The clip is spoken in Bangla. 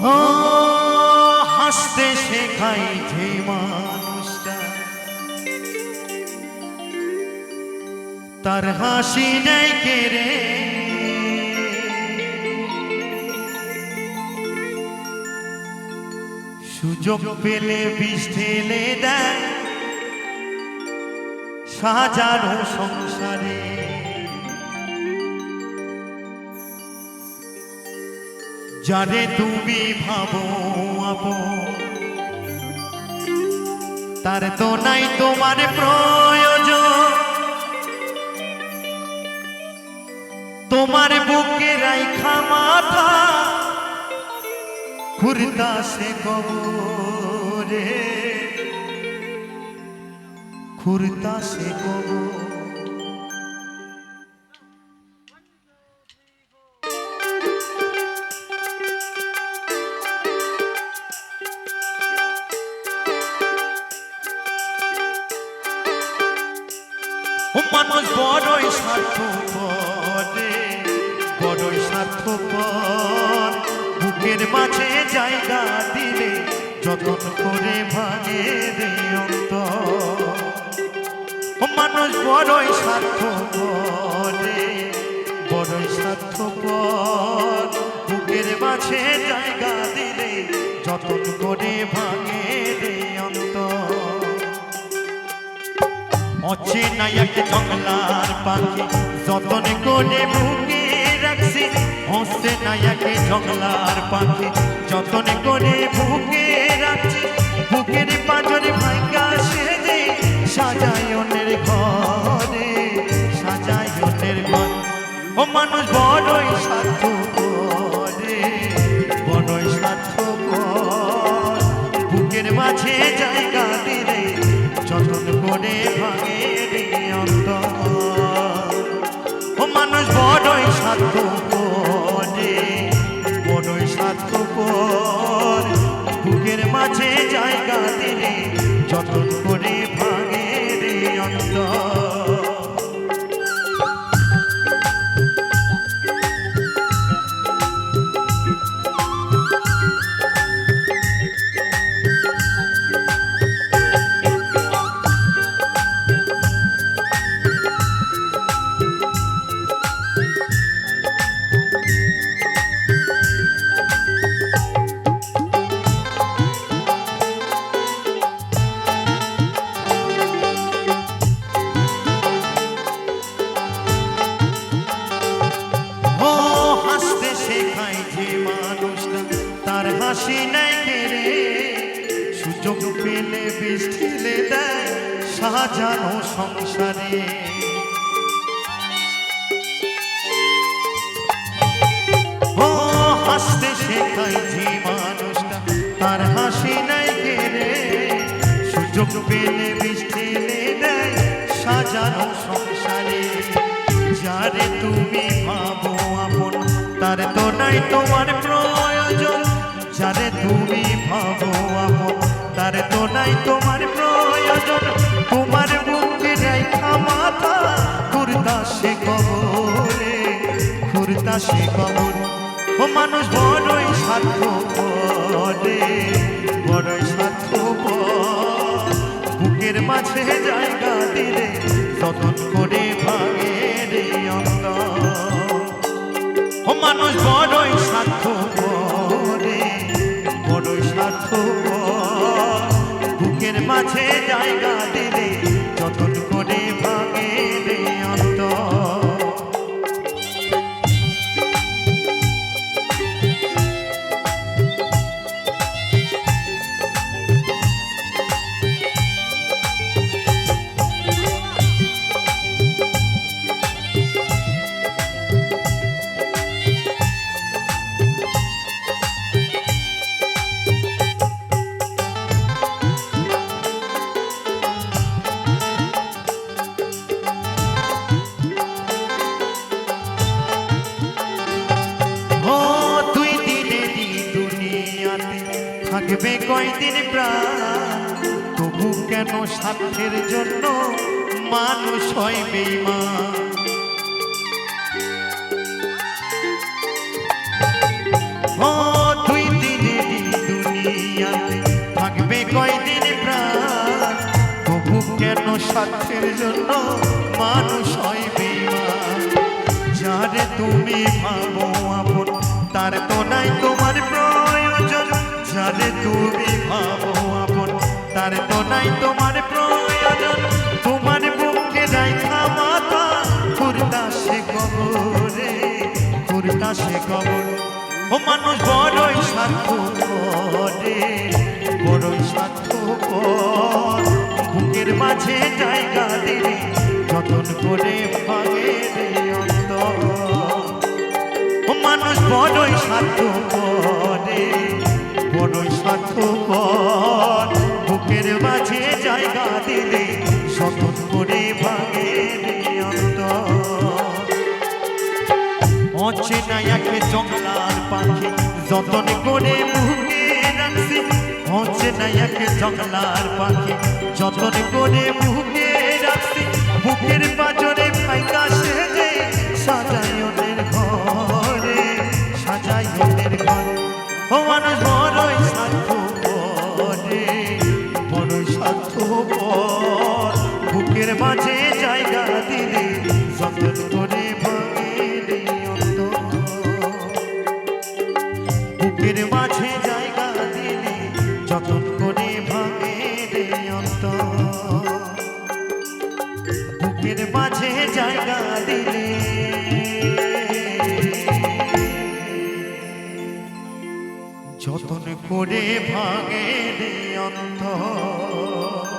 ও হাসতে শেখাই যে মানুষটা। তার হাসি নেই কেড়ে সুযোগ পেলে বিষ ঢেলে দেয়। সাজানো সংসারে যারে তুমি ভাবো আপন। তার তো নাই তোমার প্রয়োজন। তোমার বুকে রাইখা মাথা খুরদা সে কবরে। খুরদা সে কবর। মানুষ বড়ই স্বার্থপরে, বড়ই স্বার্থপর। বুকের মাঝে জায়গা দিলে যতন করে ভাঙে রে মানুষ বড়ই স্বার্থপরে, বড়ই স্বার্থপর। বুকের মাঝে জায়গা দিলে যতন করে ভাঙে অচেনা এক জঙ্গলার পাখি, যতন করে বুকে রাখছি অচেনা এক জঙ্গলার পাখি, যতন করে বুকে রাখছি, বুকের পাঁজরে ভাঙ্গা সেজে সাজায়নের ঘরে, সাজায়নের ঘর। ও মানুষ বড়ই স্বার্থ স্বার্থ নাই সুযোগ পেলে বিষ ঢেলে দেয় সংসারে। ও, হাসতে যে মানুষটা, তার হাসি নাই সুযোগ পেলে বিষ ঢেলে দেয় সাজানো সংসারে। যারে তুমি ভাবো আপন, তার তো নাই তোমার সে কবরে খুরদা সে কবর। ও মানুষ, বড়ই স্বার্থ করে বড়ই স্বার্থ বুকের মাঝে জায়গা দিলে যতন করে ভাঙে রে অন্তর। ও মানুষ, বড়ই স্বার্থ করে বড়ই স্বার্থ বুকের মাঝে জায়গা দিলে থাকবে কয়দিন প্রাণ? তবু কেন স্বার্থের জন্য মানুষ হয় বেইমান দুই দিনের থাকবে কয়দিন প্রাণ? তবু কেন স্বার্থের জন্য মানুষ হয় বেইমান যার তুমি ভাবো আপন, তার তো নাই তোমার প্রাণ। যারে তুমি ভাবো আপন। তার তো নাই তোমার প্রয়োজন, তোমার বুকে রাইখা মাথা খুরদা সে কবরে খুরদা সে কবর। ও মানুষ বড়ই স্বার্থ করে বড়ই স্বার্থ কর বুকের মাঝে জায়গা দিলে যতন করে ভাগে রে ও মানুষ বড়ই স্বার্থ করে দিলে যতন করে ভাগে রে অন্তর। অচেনা একে জঙ্গলার পাখি যতন করে মুখে রাখছি। অচেনা একে জঙ্গলার পাখি যতন করে মুখে রাখছি। বুকের পাজরে বুকের মাঝে জায়গা দিলে যতন করে ভাঙে রে অন্তর। বুকের মাঝে জায়গা দিলে যতন করে ভাঙে অন্তর।